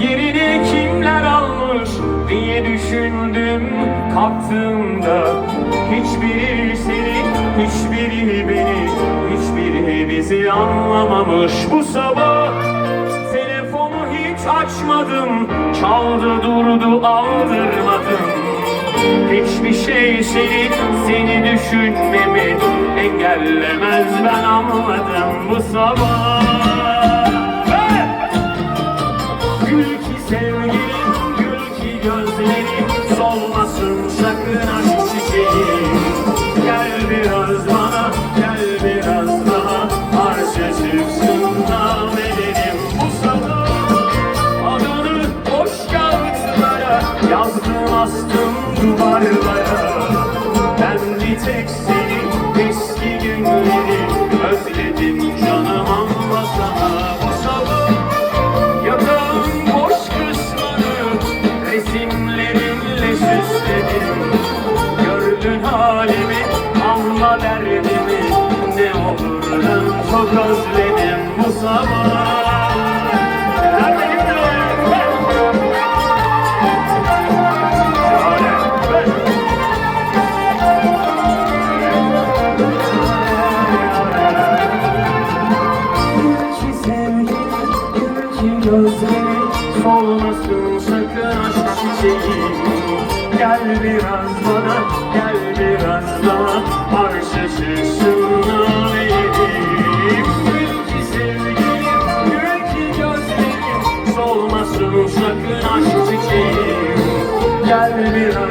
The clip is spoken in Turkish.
Yerini kimler almış diye düşündüm kalktığımda Hiçbiri seni, hiçbiri beni, hiçbiri bizi anlamamış. Bu sabah Telefonu hiç açmadım, çaldı durdu aldırmadım. Hiçbir şey seni, seni düşünmemi engellemez. Ben anladım bu sabah Yazdım astım duvarlara. Ben bir tek seni eski günleri Özledim canım anlasana bu sabah Yatağın boş kısmını resimlerinle süsledim. Gördün halimi, anla derdimi. Ne olurdu çok özledim bu sabah gözlerim Solmasın sakın aşk çiçeğim. Gel biraz bana, gel biraz daha. Arşa çıksın naleyim Gül ki sevgilim, gül Solmasın sakın aşk çiçeğim. Gel biraz